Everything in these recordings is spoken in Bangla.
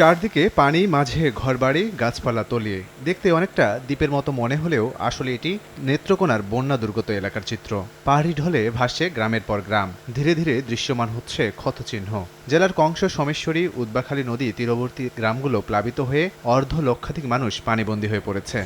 চারদিকে পানি, মাঝে ঘরবাড়ি, গাছপালা তলিয়ে। দেখতে অনেকটা দ্বীপের মতো মনে হলেও আসলে এটি নেত্রকোনার বন্যা দুর্গত এলাকার চিত্র। পাহাড়ি ঢলে ভাসছে গ্রামের পর গ্রাম। ধীরে ধীরে দৃশ্যমান হচ্ছে ক্ষতচিহ্ন। জেলার কংস সমেশ্বরী, উদ্বাখালী নদী তীরবর্তী গ্রামগুলো প্লাবিত হয়ে অর্ধ লক্ষাধিক মানুষ পানিবন্দী হয়ে পড়েছে।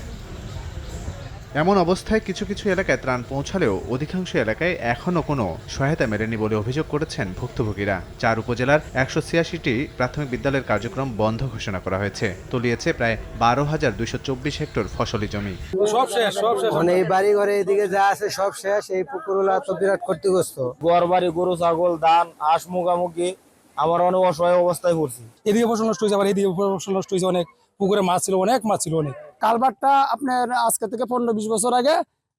এমন অবস্থায় কিছু কিছু এলাকায় ত্রাণ পৌঁছালেও অধিকাংশ এলাকায় এখনও কোনো সহায়তা মেলেনি বলে অভিযোগ করেছেন ভুক্তভোগীরা। চার উপজেলার একশো ছিয়াশিটি প্রাথমিক বিদ্যালয়ের কার্যক্রম বন্ধ ঘোষণা করা হয়েছে। তলিয়েছে প্রায় বারো হাজার দুইশো চব্বিশ হেক্টর ফসলি জমি। সব শেষ সব শেষ। মানে এই বাড়ি ঘরে এদিকে যা আছে সব শেষ এই পুকুরগুলা তো বিরাট ক্ষতিগ্রস্ত। গোয়ার বাড়ি গরু ছাগল ধান হাঁস মুখামুখি আমার অনেক অসহায় অবস্থায় পড়ছি। এদিকে ফসল নষ্ট হয়েছে আবার এদিকে ফসল নষ্ট হয়েছে অনেক পুকুরে মাছ ছিল অনেক মাছ ছিল অনেক। কালভারটা আপনার আজকে থেকে পনেরো বিশ বছর আগে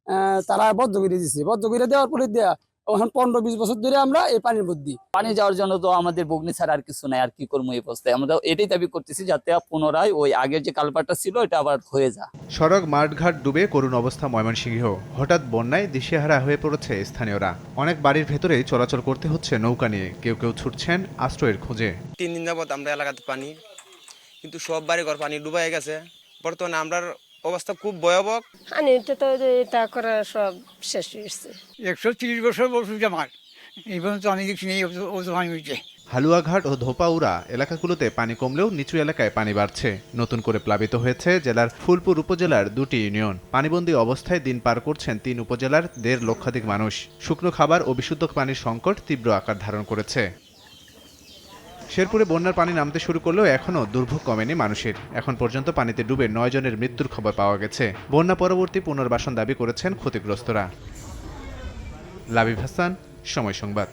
আহ, তারা বদ্ধ করে দিচ্ছে বদ্ধ করে দেওয়ার পরে দেওয়া এখন পনেরো বিশ বছর ধরে আমরা এই পানির মধ্যে। পানি যাওয়ার জন্য তো আমাদের বগ্নি ছাড়া আর কিছু নাই আর কি করব এই অবস্থায়? আমরা এটাই দাবি করতেছি যাতে পুনরায় ওই আগের যে কালপারটা ছিল এটা আবার হয়ে যায়। সড়ক মাঠঘাট ডুবে করুণ অবস্থা ময়মনসিংহ। হঠাৎ বন্যায় দিশেহারা হয়ে পড়েছে স্থানীয়রা। অনেক বাড়ির ভেতরেই চলাচল করতে হচ্ছে নৌকা নিয়ে। কেউ কেউ ছুটছেন আশ্রয়ের খোঁজে। তিন দিন যাবত আমরা এলাকাতে পানি কিন্তু সব বাড়ি ঘর পানি ডুবাই গেছে। বর্তমানে আমরার অবস্থা খুব ভয়াবহ। হানি তো তো এটা করা সব শেষ হয়েছে একশো তিরিশ বছর বয়স আমার। এই পর্যন্ত আমি দেখছি এই ওজন হয়েছে। হালুয়াঘাট ও ধোপাউড়া এলাকাগুলোতে পানি কমলেও নিচু এলাকায় পানি বাড়ছে। নতুন করে প্লাবিত হয়েছে জেলার ফুলপুর উপজেলার দুটি ইউনিয়ন। পানিবন্দী অবস্থায় দিন পার করছেন তিন উপজেলার দেড় লক্ষাধিক মানুষ। শুকনো খাবার ও বিশুদ্ধ পানির সংকট তীব্র আকার ধারণ করেছে। শেরপুরে বন্যার পানি নামতে শুরু করলেও এখনও দুর্ভোগ কমেনি মানুষের। এখন পর্যন্ত পানিতে ডুবে নয় জনের মৃত্যুর খবর পাওয়া গেছে। বন্যা পরবর্তী পুনর্বাসন দাবি করেছেন ক্ষতিগ্রস্তরা। লাভিব হাসান, সময় সংবাদ।